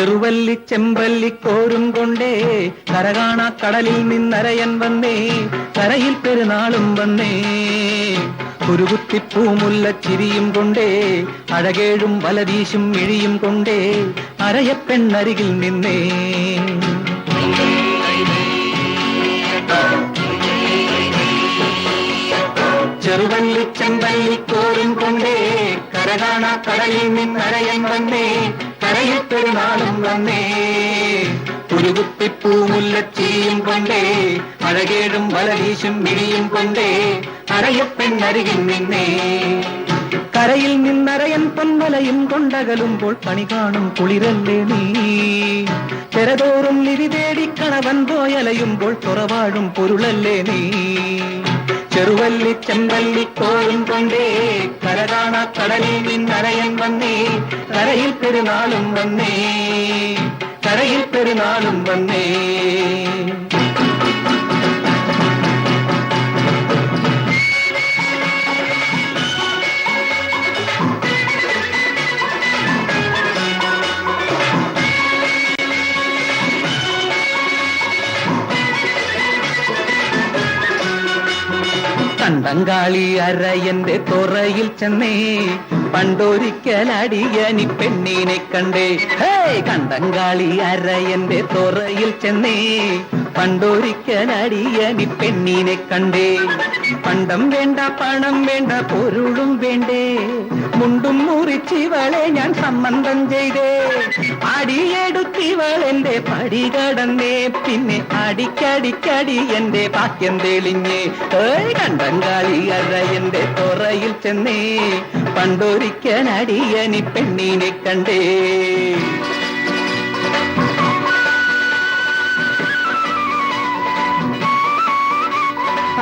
ചെറുവല്ലി ചെമ്പല്ലി കോരും കൊണ്ടേ കരകാണ കടലിൽ നിന്നരയൻ വന്നേ കരയിൽ പെരുന്നാളും വന്നേ. കുരുകുത്തിപ്പൂമുല്ല ചിരിയും കൊണ്ടേ അഴകേഴും വലതീശും മിഴിയും കൊണ്ടേ അരയപ്പെണ്ണരികിൽ നിന്നേ. ചെറുവല്ലി ചെമ്പല്ലി കോരും കൊണ്ടേ കരകാണ കടലിൽ നിന്നരയൻ വന്നേ കരയിൽ ഒരു കുപ്പിപ്പൂ കുരുകുത്തിപ്പൂമുല്ലച്ചിരിയും കൊണ്ടേ അഴകേഴും വലവീശും മിഴിയും കൊണ്ടേ അരയപ്പെണ്ണരികിൽ നിന്നേ. കരയിൽ നിന്നരയൻ പൊന്മലയും കൊണ്ടകലുമ്പോൾ പണി കാണും കുളിരല്ലേ നീ. തെരതോറും നിരി തേടി കണവൻ പോയലയുമ്പോൾ തുറവാഴും പൊരുളല്ലേ നീ. ചെറുവല്ലി ചെമ്പല്ലി കോലും കൊണ്ടേ കരകാണ കടലിൽ നിന്നരയൻ വന്നേ കരയിൽ പെരുന്നാളും വന്നേ കരയിൽ പെരുന്നാളും വന്നേ കണ്ടങ്കാളി അരയന്റെ തുറയിൽ ചെന്നേ. പണ്ടൊരിക്കലടിയനി പെണ്ണിനെ കണ്ടേ. ഹേ കണ്ടങ്കാളി അരയന്റെ തുറയിൽ ചെന്നേ. പണ്ടൊരിക്കലടിയനി പെണ്ണിനെ കണ്ടേ. പണ്ടം വേണ്ട പണം വേണ്ട പൊരുളും വേണ്ടേ. മുണ്ടും മുറിച്ചിവളെ ഞാൻ സമ്മന്തം ചെയ്തേ. അടിയെടുത്തിവളെന്റെ പടി കടന്നേ. പിന്നെ അടിക്കടിക്കടി എന്റെ ഭാഗ്യം തെളിഞ്ഞേ. ഏയ് അറ എന്റെ തുറയിൽ ചെന്നേ. പണ്ടൊരിക്കലടിയനി പെണ്ണിനെ കണ്ടേ.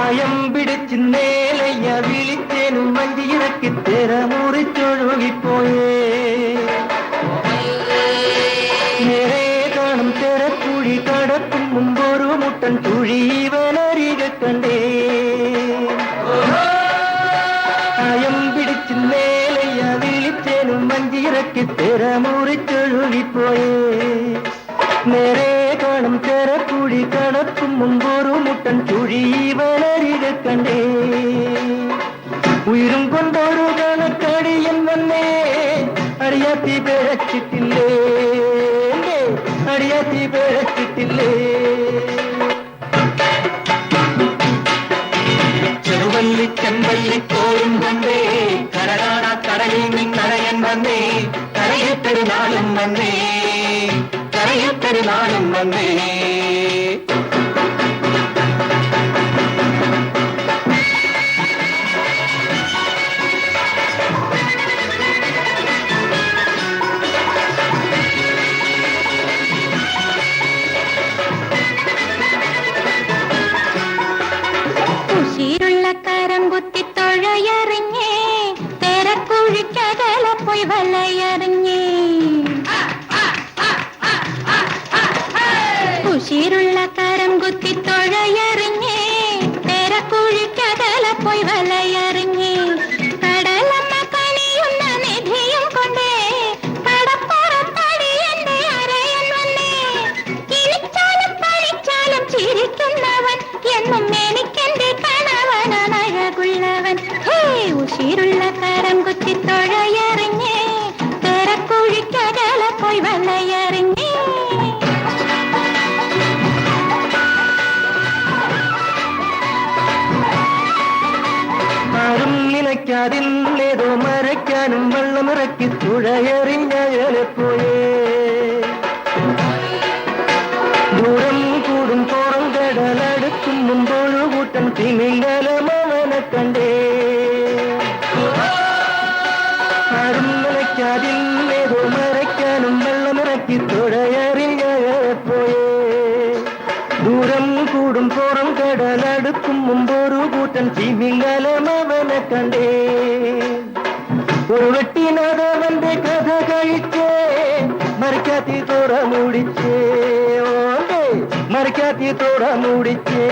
അയം പിടിച്ചിന്നേലയ്യ വിളിച്ചേനും വഞ്ചിയിറക്കി തിര മുറിച്ചൊഴുകിപ്പോയേ. നേരെ കാണും തെരക്കുഴി കടക്കും മുമ്പൊരു മുട്ടൻ തുഴീവനരിക കണ്ടേ. മായം പിടിച്ച് നേലയ്യ വിളിച്ചേനും വഞ്ചിയിറക്കി തിര മുറിച്ചൊഴുകിപ്പോയേ. വളരിക കണ്ടേ ഉയരും കൊണ്ടൊരു കണക്കടിയൻ വന്നേ അറിയാത്തി പിഴച്ചിട്ടില്ലേ അറിയാത്തി പിഴച്ചിട്ടില്ലേ ചെറുവല്ലി ചെമ്പല്ലി കോരും കൊണ്ടേ കരകാണ കടലിൽ നിന്നരയൻ വന്നേ കരയിൽ പെരുന്നാളും വന്നേ കരയിൽ പെരുന്നാളും വന്നേ ഉശിരുള്ള നിലയ്ക്കാതില്ലേതോ മരയ്ക്കാനും വെള്ളമിറക്കി തുഴയെറിഞ്ഞപോയേ ദൂരം കൂടും തോറും കടലടുക്കും മുമ്പൊരു കൂട്ടൻ തിമിംഗലമവനെ കണ്ടേ ദൂരം കൂടും തോറും കടലടുക്കും മുമ്പൊരു കൂട്ടൻ തിമിംഗലമവനെ കണ്ടേ. ഒരു വെട്ടിനതവന്റെ കഥ കഴിച്ചേ മറിക്കാത്തി തോറ മൂടിച്ചേ ഓണ്ടേ മറിക്കാത്തി തോറ മൂടിച്ചേ